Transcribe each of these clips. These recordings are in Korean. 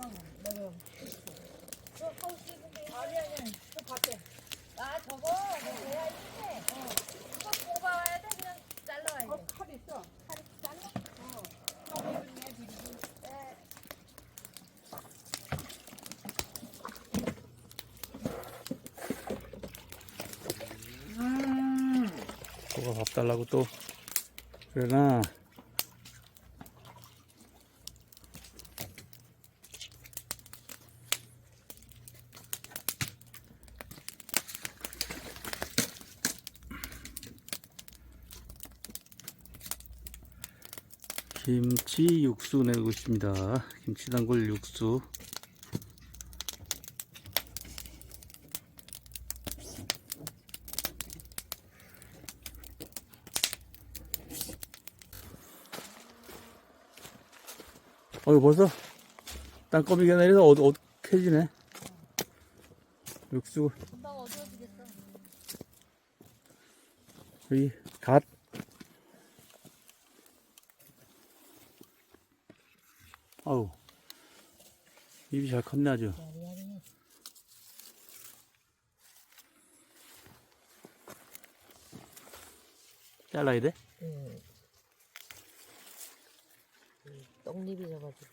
네. 뭐가 밥 달라고 또 그러나 김치 육수 내고 있습니다. 김치 단골 육수. 어, 벌써 땅거미가 내려서 어, 어둑해지네. 육수, 여기 갓. 아우, 입이 잘 컸네, 아주. 잘라야 돼? 응 떡잎이 져가지고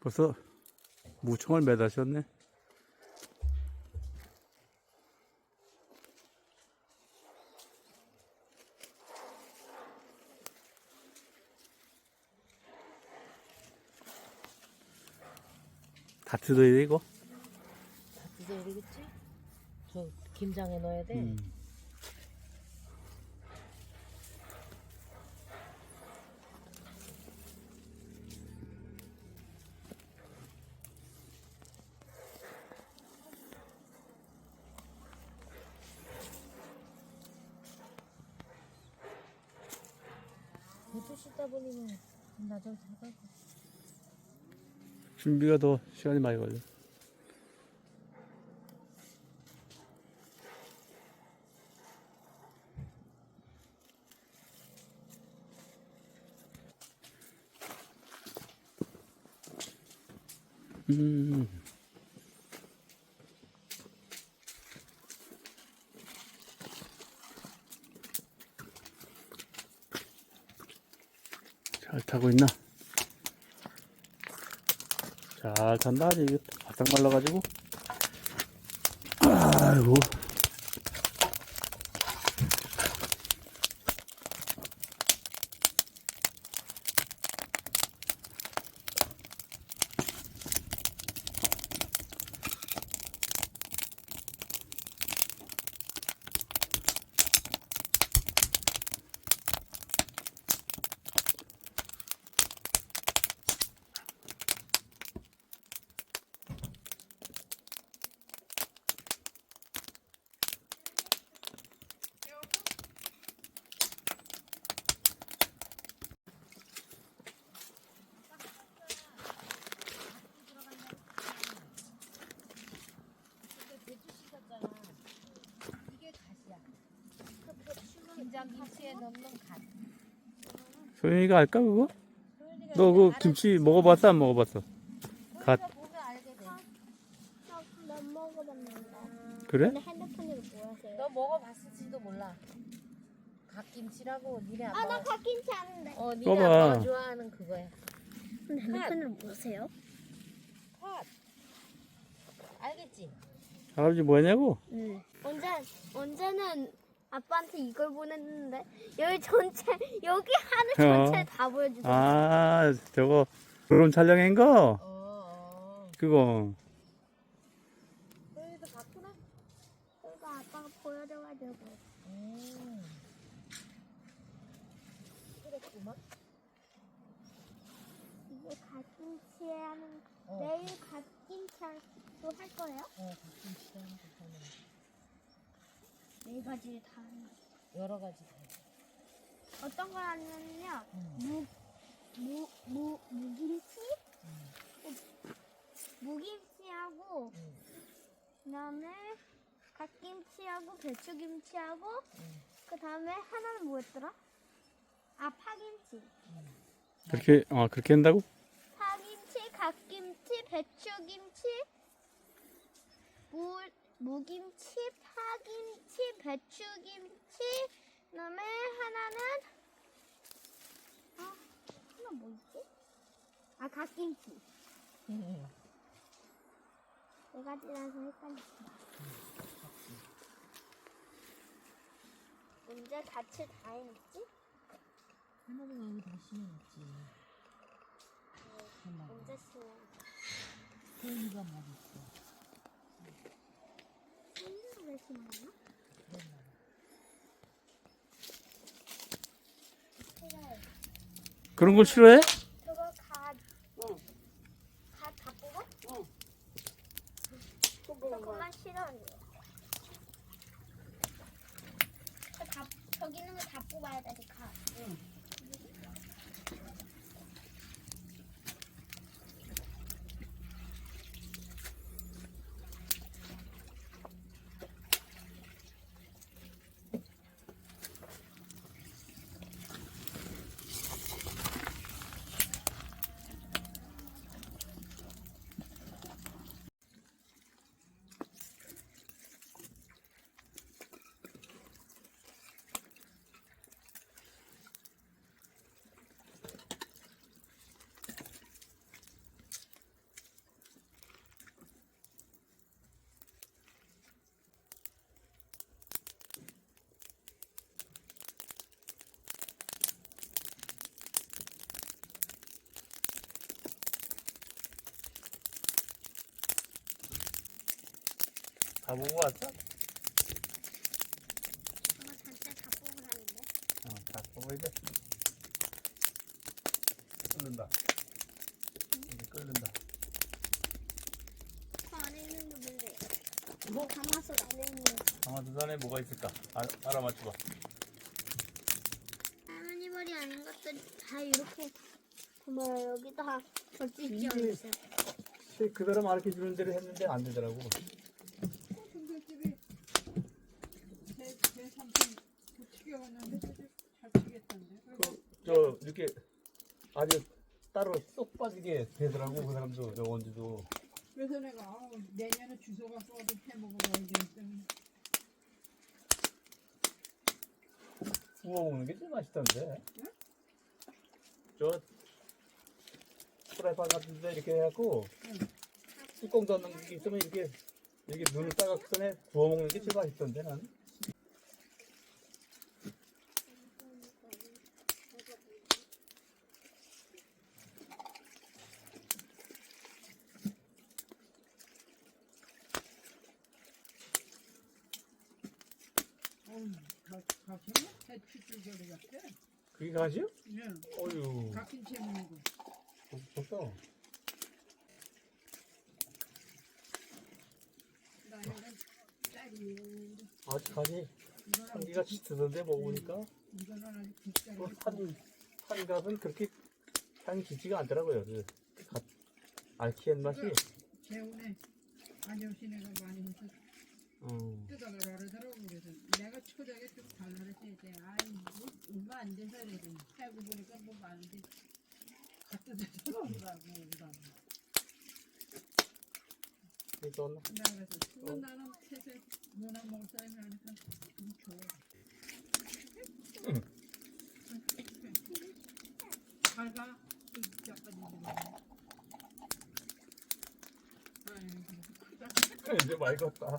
벌써 무청을 매다셨네. 뜯어야 돼, 이거? 다 뜯어야 되겠지? 저 김장에 넣어야 돼 음. 배추 씻다 보니면 나좀 사가고 준비가 더 시간이 많이 걸려. 음. 잘 타고 있나? 아주 이게 바싹 말라가지고. 아이고 갓 소연이가 알까 그거? 너 그. 김치 먹어봤어 안 먹어봤어? 갓. 보면 알게 돼. 못 먹어봤는데. 그래? 근데 핸드폰으로 보여서요. 너 먹어봤을지도 몰라. 갓김치라고 니네 아빠. 아, 나 갓김치 아는데. 어, 니네 써봐. 아빠가 좋아하는 그거야. 근데 핸드폰으로 보세요. 팥. 알겠지? 할아버지 뭐냐고? 응. 언제 언제는 아빠한테 이걸 보냈는데 여기 전체 여기 하늘 어. 전체 다 보여주세요. 아 저거 드론 촬영한 거? 어, 어. 그거 소연이도 갔구나. 그거 아빠가 보여줘가지고. 음. 그랬구만. 이게 갓김치 하는 어. 내일 갓김치도 할 거예요? 어, 갓김치라는 거는 네 가지 다. 여러 가지 다. 어떤 걸 하냐면요. 음. 무, 무, 무, 무김치? 무김치하고 음. 그다음에 갓김치하고 배추김치하고 그 다음에 하나는 뭐였더라? 아 파김치. 그렇게 아 그렇게 한다고? 파김치, 갓김치, 배추김치, 무 무김치, 파김치, 배추김치. 그 다음에 하나는 아 하나 뭐 있지? 아 갓김치. 네 가지라서 헷갈렸어. 언제 같이 다 해놓지? 할머니가 여기 다 심어놨지. 엄마, 언제 쓰면? 소연이가 먹었어. 왜 심어놨나? 그런 걸 싫어해? 저거 갓, 갓 다 뽑아? 그것만 싫어하는 거야. 그 다, 저기 있는 거 다 뽑아야 돼, 갓. 다 보고 왔어? 저거 전체 다 뽑으라는데. 어, 다 보고 이제 끓는다. 이제 끓는다. 그 안에 있는 거 뭔데? 뭐 가마솥 안에 있는 거. 강화도 안에 뭐가 있을까? 아, 알아맞혀봐. 할머니 머리 아닌 것들이 다 이렇게 뭐 여기다 절지 있지 이게- 않았어요? 그 사람 가르쳐 주는 대로 했는데 안 되더라고. 중국집이 제, 제 삼촌 부치게 왔는데 잘 치겠던데. 그리고 저 이렇게 아주 따로 쏙 빠지게 되더라고 그 사람도 저 원주도. 그래서 내가 아우, 내년에 주소 갖고 어디 해 먹어봐야지 했더니 구워 먹는 게 제일 맛있던데. 저 프라이팬 같은데 이렇게 해갖고 뚜껑 닫는 게 있으면 이렇게 이렇게 눈을 따갑기 전에 구워 먹는 게 제일 맛있던데 난. 어우, 가, 가시면 대추줄 소리 같아. 그게 가시요? 네, 어유 가긴 재밌는 거. 나는 짤이 아직 이거는 향기가 짙으던데 먹으니까 이거는 아주 뒷짤이 뭐 산, 산갓은 그렇게 향이 짙지가 않더라고요. 그 갓- 알키엔 맛이. 재훈에 애가 많이 해서 음. 뜯어가라 그러더라고 그래서 내가 초장에 좀 달라 그랬더니 아이 뭐 얼마 안 돼서 그러더니 알고 보니까 뭐 많은데 갖다 대서 먹으라고 그러더라고. 그래서 내가 그래서 그거 나는 채소 뭐나 먹을 사람이 아니까 좀 줘. 잘가? 크다. 이제 많이 걷다.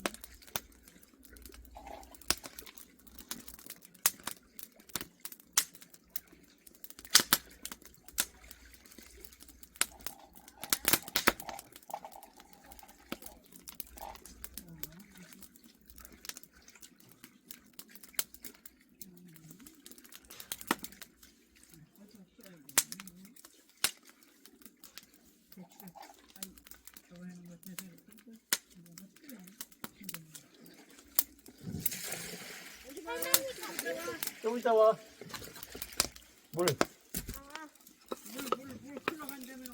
좀 이따 와. 물. 아, 물물물 흘러간다며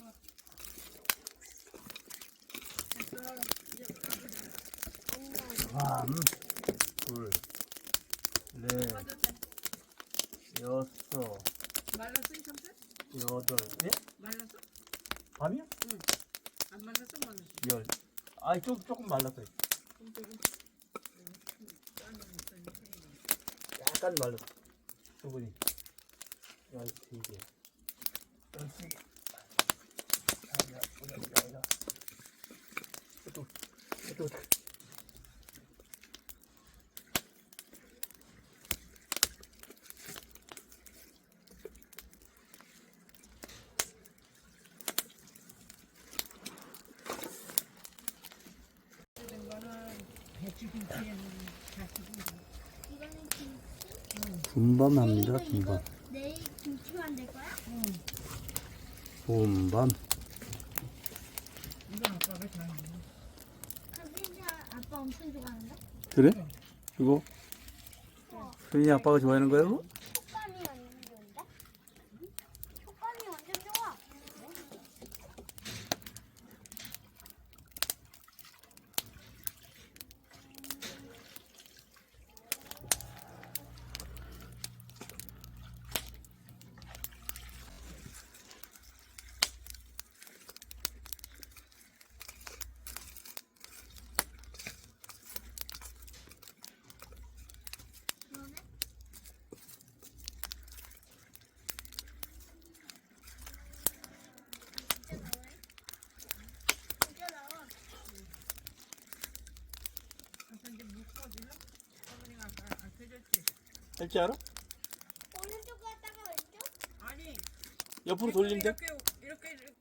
삼, 둘, 넷, 여섯, 말랐어 이 삼촌? 여덟, 예? 말랐어? 밤이요? 안 말랐어 말랐어. 열. 아이 좀 조금 말랐어요. 약 간 말랐어. 수분이. 열세 개. 열세 개. 자, 보자, 보자, 보자. 또, 또, 또. 이런 거는 배추 김치에는 가시고. 이거는 김치. 분밤합니다. 분밤. 내일 김치 만들 거야? 분밤. 아빠가. 가빈이 아빠 엄청 좋아하는데? 그래? 이거 소연이 아빠가 좋아하는 거야? 이거? 촉감이 완전 좋은데? 촉감이 완전 좋아. 그러네? 진짜 나와요? 진짜 나와. 그래서 이제 묶어주면 어머니가 아까 안 펴줬지. 할줄 알아? 오른쪽 갔다가 왼쪽? 아니 옆으로 돌리면 돼? 이렇게 이렇게 이렇게,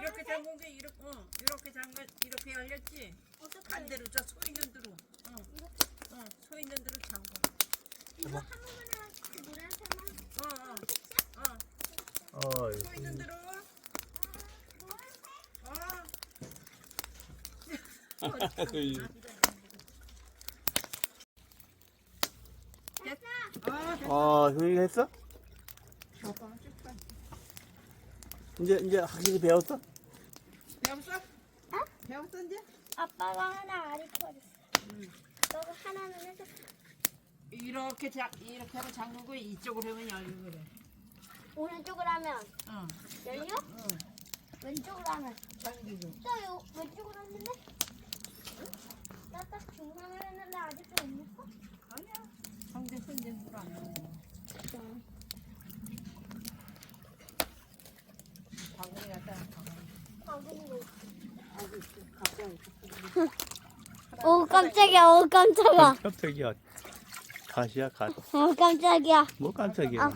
이렇게 잠근 게 이렇게 어 이렇게 잠근 이렇게 열렸지. 어떻게? 반대로 저 소 있는 대로. 어. 어, 소 있는 대로 잠궈. 이거 한 번만 그 노란색만. 어, 어. 어, 어이. 소 있는 대로. 어. 아, 소연이가 했어? 아빠가 찍다. 이제 이제 확실히 배웠어? 배웠어? 어? 배웠어 이제? 아빠가 하나 아리코였어. 너가 하나는 해줘. 이렇게 자, 이렇게 하면 잠그고 이쪽으로 하면 열리고 그래. 오른쪽으로 하면 어. 열려? 어. 왼쪽으로 하면 잠기고. 나 왼쪽으로 했는데? 나 딱 중간으로 했는데 아직도 못 묶어? 상대 손진으로 안 해. 바구니 갖다 바구니. 오 깜짝이야 오 깜짝아 깜짝이야. 갓이야, 갓. 오 깜짝이야 뭐 깜짝이야. 아.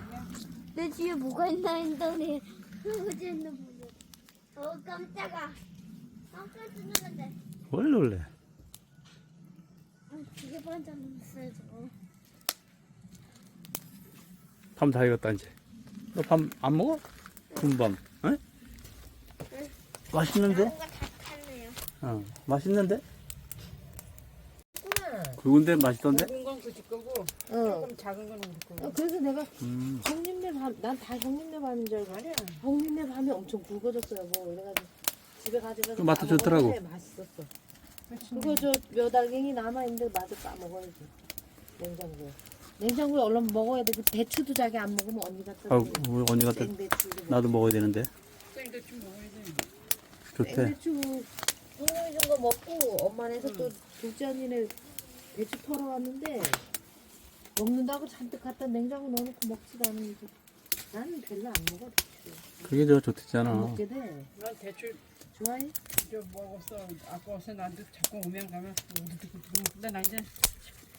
내 뒤에 뭐가 있나 했더니 흐지 있는 부분 오 깜짝아 깜짝 놀랐는데 뭘 놀래? 아, 되게 반짝 놀랐어요 저거 밤 다 익었다, 이제. 너 밤 안 먹어? 분밤. 응? 맛있는데? 뭔가 다 탔네요 어, 맛있는데? 굵은데 맛있던데? 굵은 건 그집 거고 조금 작은 건 우리 거고. 어, 그래서 내가 음. 형님네 밤, 난다 형님네 밤인 줄 알고 아니야. 형님네 밤이 엄청 굵어졌어요. 뭐 이래가지고 집에 가져가서 그 맛도 다 좋더라고. 먹었는데 맛있었어. 그거 저몇 알갱이 남아 있는데 맛을 까먹어야지. 냉장고에. 냉장고에 얼른 먹어야 돼. 그 배추도 자기 안 먹으면 언니 갖다 아, 줘. 우리 언니 같아. 생배추도 나도 먹어야 되는데. 생대추 먹어야 돼. 좋대. 생배추 국물 준거 먹고 엄마네서 또 둘째 언니네 배추 털어 왔는데 먹는다고 잔뜩 갖다 냉장고 넣어놓고 먹지도 않으니까 나는 별로 안 먹어 배추. 그게 저 안 좋댔잖아. 먹게 돼. 난 대추 좋아해? 저 먹었어. 아까워서 나도 자꾸 오면 가면 우리도 근데 나 이제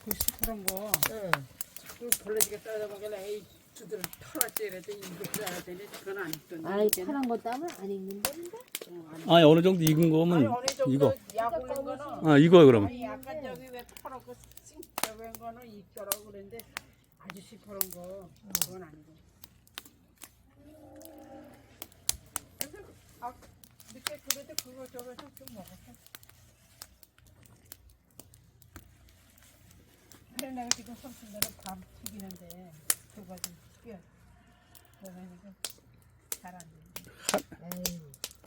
그 시퍼런 거 응. 자꾸 벌레지게 따다 보길래 에이 두들 털었지 이랬더니 이거 줄 알았더니 그건 안 있던데. 아이 이제는. 파란 거 따면 안 익는데? 어, 아니. 아니, 어느 정도 익은 아니 거면 어느 정도 이거. 약 올린 거는 아, 이거 그럼. 아니 약간 저기 왜 퍼렇고 싱저한 거는 있더라고 그랬는데 아주 시퍼런 거 그건 아니고. 그래서 아 늦게 그래도 그거 저거 좀 먹었어. 쌀 내가 지금 삼촌들은 밥 튀기는데 그거 좀 튀겨. 그러면 이거 잘안 돼. 에이,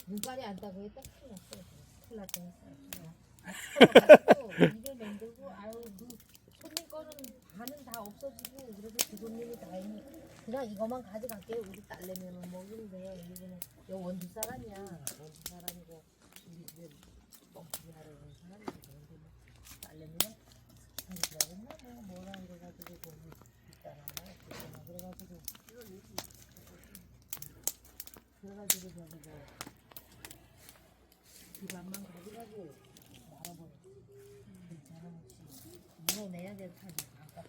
눈깔이 안다고 했다 큰일 났어. 큰일 났다 했어. 이게 만들고 아유 그 손님 거는 반은 다 없어지고 그래서 주부님이 다행히 그냥 이거만 가져갈게요. 우리 딸내미는 먹는데 이거는 여 원주 사람이야. 원주 사람이고 우리 집에 먹기 하려는 사람이고 뭐 딸내미는 그래가지고 저기 뭐 집안만 가져가고 말아버려 괜찮아 혹시 물어내야 될 판이 아까